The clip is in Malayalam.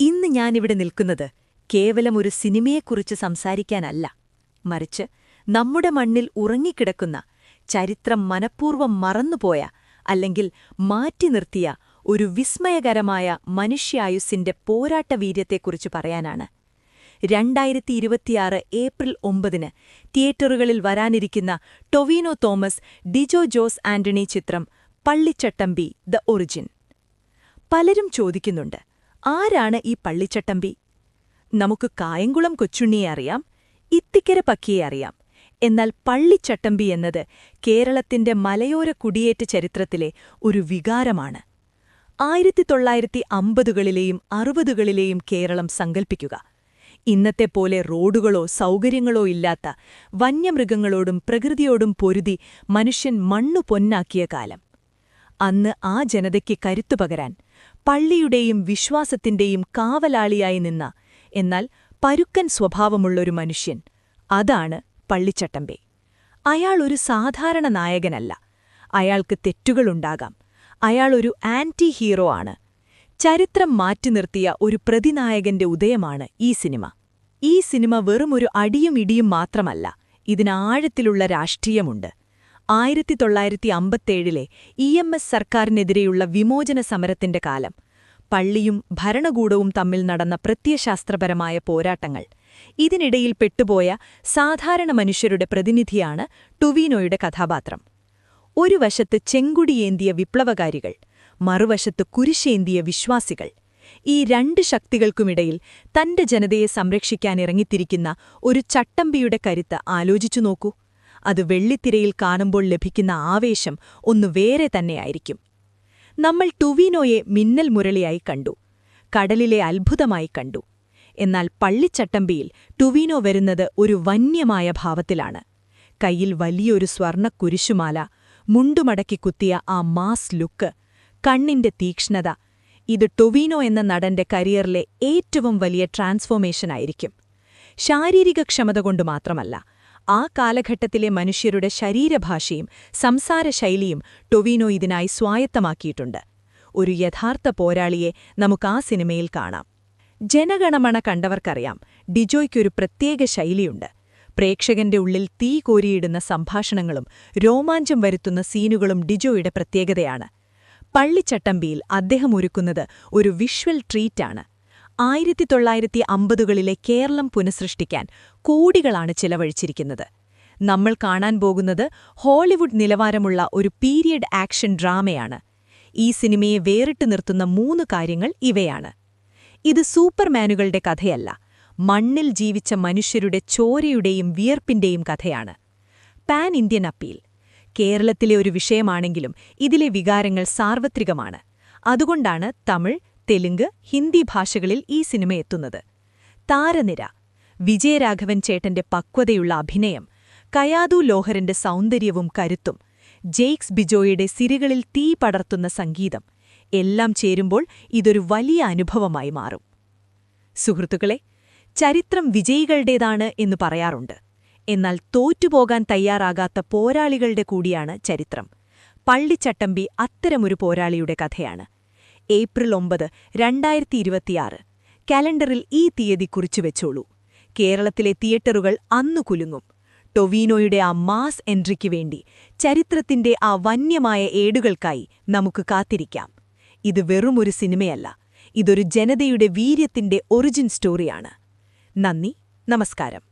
ഇന്ന് ഞാനിവിടെ നിൽക്കുന്നത് കേവലം ഒരു സിനിമയെക്കുറിച്ച് സംസാരിക്കാനല്ല. മറിച്ച് നമ്മുടെ മണ്ണിൽ ഉറങ്ങിക്കിടക്കുന്ന ചരിത്രം മനഃപൂർവം മറന്നുപോയ അല്ലെങ്കിൽ മാറ്റി നിർത്തിയ ഒരു വിസ്മയകരമായ മനുഷ്യായുസ്സിന്റെ പോരാട്ടവീര്യത്തെക്കുറിച്ച് പറയാനാണ്. രണ്ടായിരത്തി ഇരുപത്തിയാറ് ഏപ്രിൽ ഒമ്പതിന് തിയേറ്ററുകളിൽ വരാനിരിക്കുന്ന ടൊവീനോ തോമസ് ഡിജോ ജോസ് ആന്റണി ചിത്രം പള്ളിച്ചട്ടമ്പി ദ ഒറിജിൻ. പലരും ചോദിക്കുന്നുണ്ട് ആരാണ് ഈ പള്ളിച്ചട്ടമ്പി? നമുക്ക് കായംകുളം കൊച്ചുണ്ണിയെ അറിയാം ഇത്തിക്കര പക്കിയെ അറിയാം. എന്നാൽ പള്ളിച്ചട്ടമ്പി എന്നത് കേരളത്തിന്റെ മലയോര കുടിയേറ്റ ചരിത്രത്തിലെ ഒരു വികാരമാണ്. ആയിരത്തി തൊള്ളായിരത്തി അമ്പതുകളിലെയും അറുപതുകളിലെയും കേരളം സങ്കൽപ്പിക്കുക. ഇന്നത്തെ പോലെ റോഡുകളോ സൗകര്യങ്ങളോ ഇല്ലാത്ത വന്യമൃഗങ്ങളോടും പ്രകൃതിയോടും പൊരുതി മനുഷ്യൻ മണ്ണു പൊന്നാക്കിയ കാലം. അന്ന് ആ ജനതയ്ക്ക് കരുത്തു പകരാൻ പള്ളിയുടെയും വിശ്വാസത്തിന്റെയും കാവലാളിയായി നിന്ന എന്നാൽ പരുക്കൻ സ്വഭാവമുള്ളൊരു മനുഷ്യൻ അതാണ് പള്ളിച്ചട്ടമ്പെ. അയാൾ ഒരു സാധാരണ നായകനല്ല. അയാൾക്ക് തെറ്റുകളുണ്ടാകാം. അയാളൊരു ആന്റി ഹീറോ ആണ്. ചരിത്രം മാറ്റി നിർത്തിയ ഒരു പ്രതിനായകന്റെ ഉദയമാണ് ഈ സിനിമ. ഈ സിനിമ വെറുമൊരു അടിയും ഇടിയും മാത്രമല്ല ഇതിനാഴത്തിലുള്ള രാഷ്ട്രീയമുണ്ട്. ആയിരത്തി തൊള്ളായിരത്തി അമ്പത്തേഴിലെ ഇ എം എസ് സർക്കാരിനെതിരെയുള്ള വിമോചന സമരത്തിന്റെ കാലം. പള്ളിയും ഭരണകൂടവും തമ്മിൽ നടന്ന പ്രത്യയശാസ്ത്രപരമായ പോരാട്ടങ്ങൾ. ഇതിനിടയിൽ പെട്ടുപോയ സാധാരണ മനുഷ്യരുടെ പ്രതിനിധിയാണ് ടുവീനോയുടെ കഥാപാത്രം. ഒരു വശത്ത് ചെങ്കുടിയേന്തിയ വിപ്ലവകാരികൾ മറുവശത്ത് കുരിശേന്തിയ വിശ്വാസികൾ. ഈ രണ്ട് ശക്തികൾക്കുമിടയിൽ തന്റെ ജനതയെ സംരക്ഷിക്കാനിറങ്ങിത്തിരിക്കുന്ന ഒരു ചട്ടമ്പിയുടെ കരുത്ത് ആലോചിച്ചു നോക്കൂ. അത് വെള്ളിത്തിരയിൽ കാണുമ്പോൾ ലഭിക്കുന്ന ആവേശം ഒന്ന് വേറെ തന്നെയായിരിക്കും. നമ്മൾ ടുവീനോയെ മിന്നൽ മുരളിയായി കണ്ടു കടലിലെ അത്ഭുതമായി കണ്ടു. എന്നാൽ പള്ളിച്ചട്ടമ്പിയിൽ ടുവീനോ വരുന്നത് ഒരു വന്യമായ ഭാവത്തിലാണ്. കയ്യിൽ വലിയൊരു സ്വർണ കുരിശുമാല മുണ്ടുമടക്കി കുത്തിയ ആ മാസ് ലുക്ക് കണ്ണിന്റെ തീക്ഷ്ണത ഇത് ടൊവീനോ എന്ന നടന്റെ കരിയറിലെ ഏറ്റവും വലിയ ട്രാൻസ്ഫോർമേഷനായിരിക്കും ശാരീരിക ക്ഷമത കൊണ്ട് മാത്രമല്ല ആ കാലഘട്ടത്തിലെ മനുഷ്യരുടെ ശരീരഭാഷയും സംസാരശൈലിയും ടൊവിനോ ഇതിനായി സ്വായത്തമാക്കിയിട്ടുണ്ട്. ഒരു യഥാർത്ഥ പോരാളിയെ നമുക്ക് ആ സിനിമയിൽ കാണാം. ജനഗണമണ കണ്ടവർക്കറിയാം ഡിജോയ്ക്കൊരു പ്രത്യേക ശൈലിയുണ്ട്. പ്രേക്ഷകന്റെ ഉള്ളിൽ തീ കോരിയിടുന്ന സംഭാഷണങ്ങളും രോമാഞ്ചം വരുത്തുന്ന സീനുകളും ഡിജോയുടെ പ്രത്യേകതയാണ്. പള്ളിച്ചട്ടമ്പിയിൽ അദ്ദേഹം ഒരുക്കുന്നത് ഒരു വിഷ്വൽ ട്രീറ്റാണ്. ആയിരത്തി തൊള്ളായിരത്തി അമ്പതുകളിലെ കേരളം പുനഃസൃഷ്ടിക്കാൻ കോടികളാണ് ചിലവഴിച്ചിരിക്കുന്നത്. നമ്മൾ കാണാൻ പോകുന്നത് ഹോളിവുഡ് നിലവാരമുള്ള ഒരു പീരിയഡ് ആക്ഷൻ ഡ്രാമയാണ്. ഈ സിനിമയെ വേറിട്ട് നിർത്തുന്ന മൂന്ന് കാര്യങ്ങൾ ഇവയാണ്. ഇത് സൂപ്പർമാനുകളുടെ കഥയല്ല മണ്ണിൽ ജീവിച്ച മനുഷ്യരുടെ ചോരയുടെയും വിയർപ്പിന്റെയും കഥയാണ്. Pan Indian appeal. കേരളത്തിലെ ഒരു വിഷയമാണെങ്കിലും ഇതിലെ വികാരങ്ങൾ സാർവത്രികമാണ്. അതുകൊണ്ടാണ് തമിഴ് തെലുങ്ക് ഹിന്ദി ഭാഷകളിൽ ഈ സിനിമ എത്തുന്നത്. താരനിര വിജയരാഘവൻ ചേട്ടന്റെ പക്വതയുള്ള അഭിനയം കയാദു ലോഹരന്റെ സൗന്ദര്യവും കരുത്തും ജെയ്ക്സ് ബിജോയുടെ സിരികളിൽ തീ പടർത്തുന്ന സംഗീതം എല്ലാം ചേരുമ്പോൾ ഇതൊരു വലിയ അനുഭവമായി മാറും. സുഹൃത്തുക്കളെ ചരിത്രം വിജയികളുടേതാണ് എന്ന് പറയാറുണ്ട്. എന്നാൽ തോറ്റുപോകാൻ തയ്യാറാകാത്ത പോരാളികളുടെ കൂടിയാണ് ചരിത്രം. പള്ളിച്ചട്ടമ്പി അത്തരമൊരു പോരാളിയുടെ കഥയാണ്. ഏപ്രിൽ ഒമ്പത് രണ്ടായിരത്തി ഇരുപത്തിയാറ് കലണ്ടറിൽ ഈ തീയതി കുറിച്ചു വെച്ചോളൂ. കേരളത്തിലെ തിയേറ്ററുകൾ അന്നു കുലുങ്ങും. ടൊവീനോയുടെ ആ മാസ് എൻട്രിക്ക് വേണ്ടി ചരിത്രത്തിന്റെ ആ വന്യമായ ഏടുകൾക്കായി നമുക്ക് കാത്തിരിക്കാം. ഇത് വെറുമൊരു സിനിമയല്ല. ഇതൊരു ജനതയുടെ വീര്യത്തിന്റെ ഒറിജിൻ സ്റ്റോറിയാണ്. നന്ദി. നമസ്കാരം.